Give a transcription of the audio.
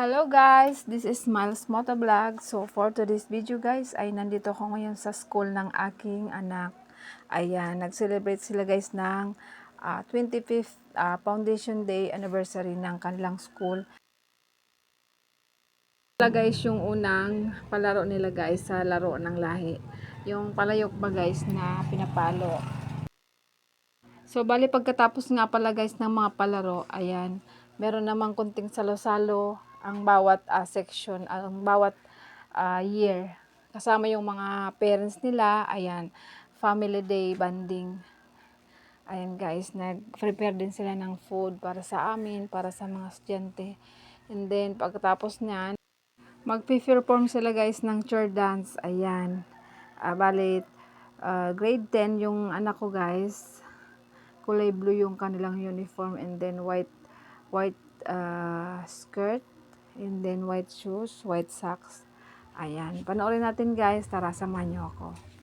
Hello guys, this is Miles Motovlog. So for today's video guys, ay nandito ako ngayon sa school ng aking anak. Ayan, nag-celebrate sila guys ng ah, 25th ah, Foundation Day anniversary ng kanilang school. Wala guys yung unang palaro nila guys sa laro ng lahi. Yung palayok ba guys na pinapalo. So, bali pagkatapos nga pala guys ng mga palaro, ayan, meron namang kunting salo-salo ang bawat ah, section, ang bawat ah, year. Kasama yung mga parents nila, ayan, family day banding. Ayan guys, nag-prepare din sila ng food para sa amin, para sa mga estudyante. And then, pagkatapos niyan, mag-perform sila guys ng chore dance. Ayan. Ah, balit, ah, grade 10 yung anak ko guys kulay blue yung kanilang uniform and then white white uh, skirt and then white shoes, white socks. Ayan. Panoorin natin guys. Tara, samahan niyo ako.